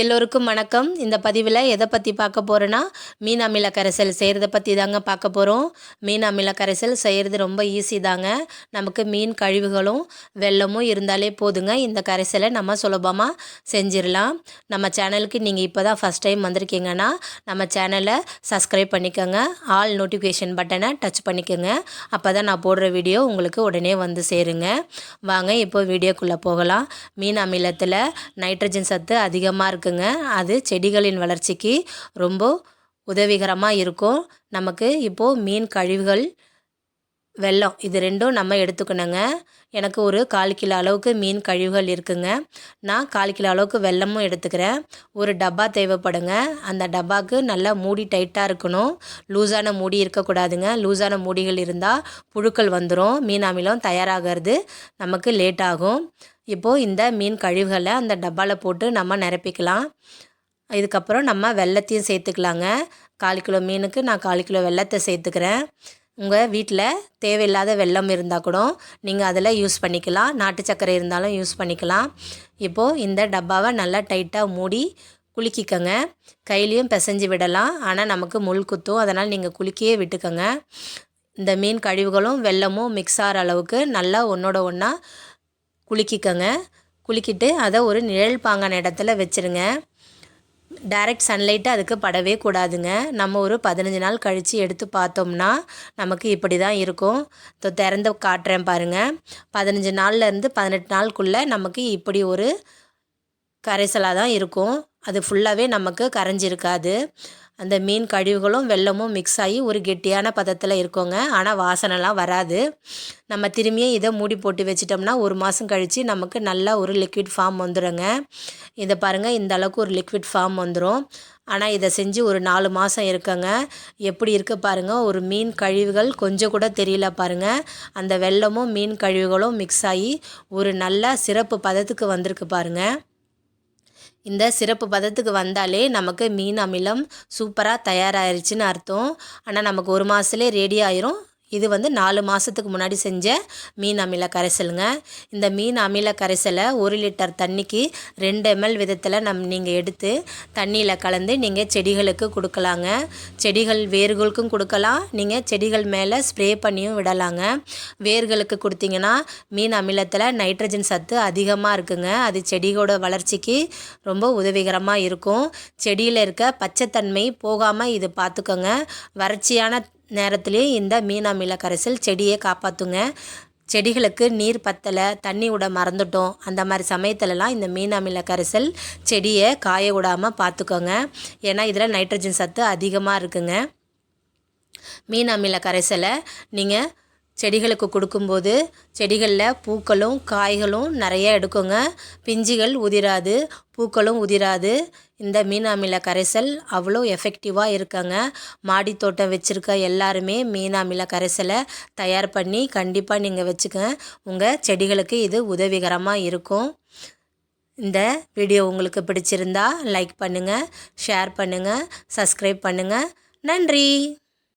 எல்லோருக்கும் வணக்கம். இந்த பதிவில் எதை பற்றி பார்க்க போகிறேன்னா மீன் அமில கரைசல் செய்கிறத பற்றி தாங்க பார்க்க போகிறோம் மீன் அமில கரைசல் செய்கிறது ரொம்ப ஈஸி தாங்க. நமக்கு மீன் கழிவுகளும் வெள்ளமும் இருந்தாலே போதுங்க. இந்த கரைசலை நம்ம சுலபமாக செஞ்சிடலாம். நம்ம சேனலுக்கு நீங்கள் இப்போ தான் ஃபஸ்ட் டைம் வந்திருக்கீங்கன்னா நம்ம சேனலை சப்ஸ்கிரைப் பண்ணிக்கோங்க. ஆல் நோட்டிஃபிகேஷன் பட்டனை டச் பண்ணிக்கோங்க. அப்போ தான் நான் போடுற வீடியோ உங்களுக்கு உடனே வந்து சேருங்க. வாங்க இப்போ வீடியோக்குள்ளே போகலாம். மீன் அமிலத்தில் நைட்ரஜன் சத்து அதிகமாக இருக்குது இருக்குங்க. அது செடிகளின் வளர்ச்சிக்கு ரொம்ப உதவிகரமாக இருக்கும். நமக்கு இப்போது மீன் கழிவுகள் வெள்ளம் இது ரெண்டும் நம்ம எடுத்துக்கணுங்க. எனக்கு ஒரு கால் கிலோ அளவுக்கு மீன் கழிவுகள் இருக்குங்க. நான் கால் கிலோ அளவுக்கு வெள்ளமும் எடுத்துக்கிறேன். ஒரு டப்பா தேவைப்படுங்க. அந்த டப்பாவுக்கு நல்லா மூடி டைட்டாக இருக்கணும். லூஸான மூடி இருக்கக்கூடாதுங்க. லூஸான மூடிகள் இருந்தால் புழுக்கள் வந்துடும் மீன் அமிலம் தயாராகிறது நமக்கு லேட் ஆகும். இப்போது இந்த மீன் கழிவுகளை அந்த டப்பாவில் போட்டு நம்ம நிரப்பிக்கலாம். இதுக்கப்புறம் நம்ம வெள்ளத்தையும் சேர்த்துக்கலாங்க. கால் கிலோ மீனுக்கு நான் கால் கிலோ வெள்ளத்தை சேர்த்துக்கிறேன். உங்கள் வீட்டில் தேவையில்லாத வெள்ளம் இருந்தால் கூட நீங்கள் அதில் யூஸ் பண்ணிக்கலாம். நாட்டு சர்க்கரை இருந்தாலும் யூஸ் பண்ணிக்கலாம். இப்போது இந்த டப்பாவை நல்லா டைட்டாக மூடி குலுக்கிக்கங்க. கையிலையும் பிசைஞ்சு விடலாம். ஆனால் நமக்கு முள் குத்தும். அதனால் நீங்கள் குலுக்கியே விட்டுக்கோங்க. இந்த மீன் கழிவுகளும் வெள்ளமும் மிக்ஸ் ஆகிற அளவுக்கு நல்லா ஒன்றோட ஒன்றா குளிக்கிக்கோங்க குலுக்கிட்டு அதை ஒரு நிழல் பாங்கான இடத்துல வச்சுருங்க. டைரக்ட் சன்லைட்டு அதுக்கு படவே கூடாதுங்க. நம்ம ஒரு பதினஞ்சு நாள் கழித்து எடுத்து பார்த்தோம்னா நமக்கு இப்படி தான் இருக்கும் திறந்து காட்டுறேன் பாருங்கள் பதினஞ்சு நாள்லேருந்து பதினெட்டு நாளுக்குள்ளே நமக்கு இப்படி ஒரு கரைசலாக தான் இருக்கும். அது ஃபுல்லாகவே நமக்கு கரைஞ்சிருக்காது. அந்த மீன் கழிவுகளும் வெள்ளமும் மிக்ஸ் ஆகி ஒரு கெட்டியான பதத்தில் இருக்குங்க. ஆனால் வாசனைலாம் வராது. நம்ம திரும்பியும் இதை மூடி போட்டு வச்சிட்டோம்னா ஒரு மாதம் கழித்து நமக்கு நல்லா ஒரு லிக்விட் ஃபார்ம் வந்துடுங்க இதை பாருங்கள் இந்த அளவுக்கு ஒரு லிக்விட் ஃபார்ம் வந்துடும் ஆனால் இதை செஞ்சு ஒரு நாலு மாதம் இருக்கங்க. எப்படி இருக்க பாருங்கள் ஒரு மீன் கழிவுகள் கொஞ்சம் கூட தெரியல பாருங்கள் அந்த வெள்ளமும் மீன் கழிவுகளும் மிக்ஸ் ஆகி ஒரு நல்ல சிறப்பு பதத்துக்கு வந்திருக்கு பாருங்கள் இந்த சிறப்பு பதத்துக்கு வந்தாலே நமக்கு மீன் அமிலம் சூப்பராக தயாராகிருச்சின்னு அர்த்தம். ஆனால் நமக்கு ஒரு மாதத்துலேயே ரெடி ஆயிரும். இது வந்து நாலு மாதத்துக்கு முன்னாடி செஞ்ச மீன் அமில கரைசலுங்க. இந்த மீன் அமில கரைசலை ஒரு லிட்டர் தண்ணிக்கு ரெண்டு எம்எல் விதத்தில் நம் நீங்கள் எடுத்து தண்ணியில் கலந்து நீங்கள் செடிகளுக்கு கொடுக்கலாங்க. செடிகள் வேர்களுக்கும் கொடுக்கலாம். நீங்கள் செடிகள் மேலே ஸ்ப்ரே பண்ணியும் விடலாங்க. வேர்களுக்கு கொடுத்தீங்கன்னா மீன் அமிலத்தில் நைட்ரஜன் சத்து அதிகமாக இருக்குங்க. அது செடியோட வளர்ச்சிக்கு ரொம்ப உதவிகரமாக இருக்கும். செடியில் இருக்க பச்சைத்தன்மை போகாமல் இது பார்த்துக்கோங்க வறட்சியான நேரத்துலேயே இந்த மீனாமில கரைசல் செடியை காப்பாற்றுங்க செடிகளுக்கு நீர் பத்தலை தண்ணி விட மறந்துட்டோம். அந்த மாதிரி சமயத்துலலாம் இந்த மீனாமில கரைசல் செடியை காய விடாமல் பார்த்துக்கோங்க ஏன்னா இதில் நைட்ரஜன் சத்து அதிகமாக இருக்குங்க. மீன் அமில கரைசலை நீங்கள் செடிகளுக்கு கொடுக்கும்போது செடிகளில் பூக்களும் காய்களும் நிறைய எடுக்குங்க. பிஞ்சுகள் உதிராது பூக்களும் உதிராது. இந்த மீன் அமில கரைசல் அவ்வளோ எஃபெக்டிவாக இருக்காங்க. மாடி தோட்டம் வச்சுருக்க எல்லாருமே மீன் அமில கரைசலை தயார் பண்ணி கண்டிப்பாக நீங்கள் வச்சுக்க. உங்கள் செடிகளுக்கு இது உதவிகரமாக இருக்கும். இந்த வீடியோ உங்களுக்கு பிடிச்சிருந்தா லைக் பண்ணுங்கள் ஷேர் பண்ணுங்கள் சப்ஸ்கிரைப் பண்ணுங்கள் நன்றி!